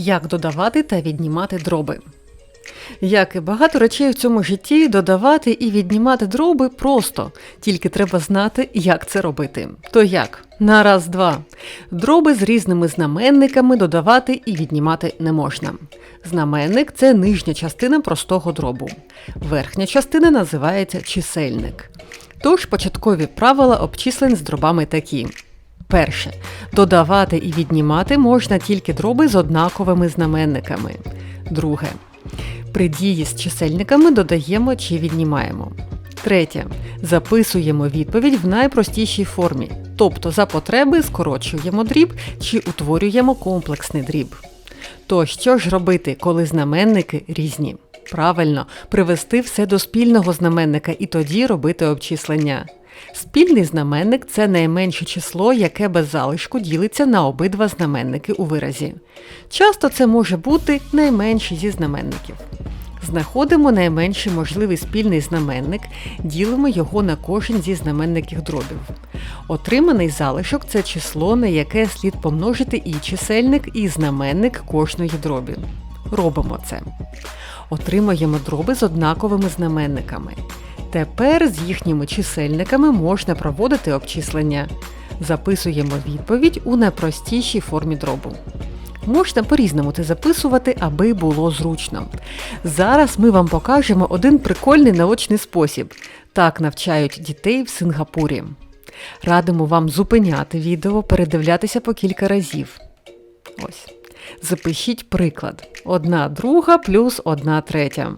Як додавати та віднімати дроби. Як і багато речей в цьому житті, додавати і віднімати дроби просто, тільки треба знати, як це робити. То як? На раз, два. Дроби з різними знаменниками додавати і віднімати не можна. Знаменник це нижня частина простого дробу. Верхня частина називається чисельник. Тож початкові правила обчислень з дробами такі. Перше. Додавати і віднімати можна тільки дроби з однаковими знаменниками. Друге. При дії з чисельниками додаємо чи віднімаємо. Третє. Записуємо відповідь в найпростішій формі, тобто за потреби скорочуємо дріб чи утворюємо комплексний дріб. То що ж робити, коли знаменники різні? Правильно, привести все до спільного знаменника і тоді робити обчислення. Спільний знаменник це найменше число, яке без залишку ділиться на обидва знаменники у виразі. Часто це може бути найменший зі знаменників. Знаходимо найменший можливий спільний знаменник, ділимо його на кожен зі знаменників дробів. Отриманий залишок це число, на яке слід помножити і чисельник, і знаменник кожної дробі. Робимо це. Отримаємо дроби з однаковими знаменниками. Тепер з їхніми чисельниками можна проводити обчислення. Записуємо відповідь у найпростішій формі дробу. Можна по-різному це записувати, аби було зручно. Зараз ми вам покажемо один прикольний наочний спосіб. Так навчають дітей в Сингапурі. Радимо вам зупиняти відео, передивлятися по кілька разів. Ось. Запишіть приклад: одна друга плюс одна третя.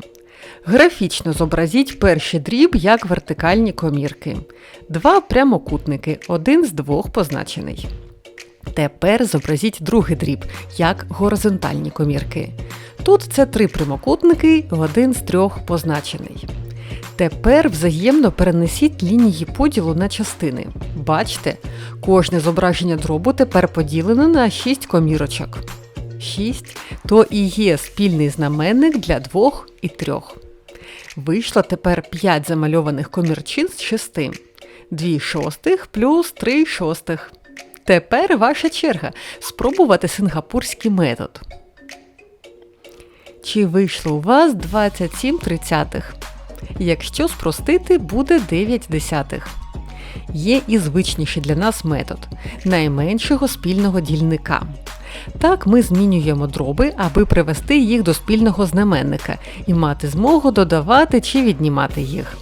Графічно зобразіть перший дріб як вертикальні комірки. Два прямокутники, один з двох позначений. Тепер зобразіть другий дріб як горизонтальні комірки. Тут це три прямокутники, один з трьох позначений. Тепер взаємно перенесіть лінії поділу на частини. Бачите, кожне зображення дробу тепер поділене на 6 комірочок. 6 то і є спільний знаменник для двох і трьох. Вийшло тепер 5 замальованих комірчин з 6. 2 шостих плюс 3 шостих. Тепер ваша черга спробувати сингапурський метод. Чи вийшло у вас 27 тридцятих? Якщо спростити, буде 9 десятих. Є і звичніший для нас метод найменшого спільного дільника. Так ми змінюємо дроби, аби привести їх до спільного знаменника і мати змогу додавати чи віднімати їх.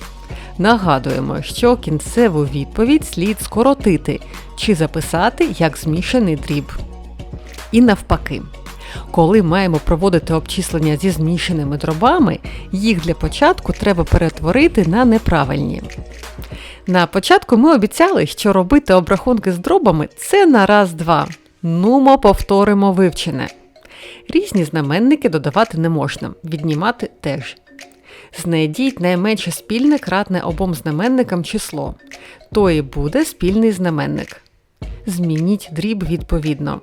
Нагадуємо, що кінцеву відповідь слід скоротити чи записати як змішаний дріб. І навпаки. Коли маємо проводити обчислення зі змішаними дробами, їх для початку треба перетворити на неправильні. На початку ми обіцяли, що робити обрахунки з дробами це на раз-два. Нумо повторимо вивчене. Різні знаменники додавати не можна, віднімати теж. Знайдіть найменше спільне кратне обом знаменникам число. То і буде спільний знаменник. Змініть дріб відповідно.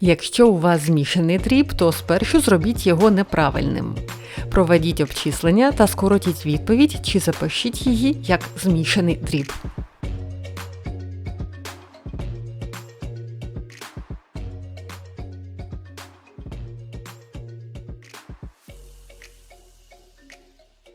Якщо у вас змішаний дріб, то спершу зробіть його неправильним. Проведіть обчислення та скоротіть відповідь чи запишіть її як змішаний дріб.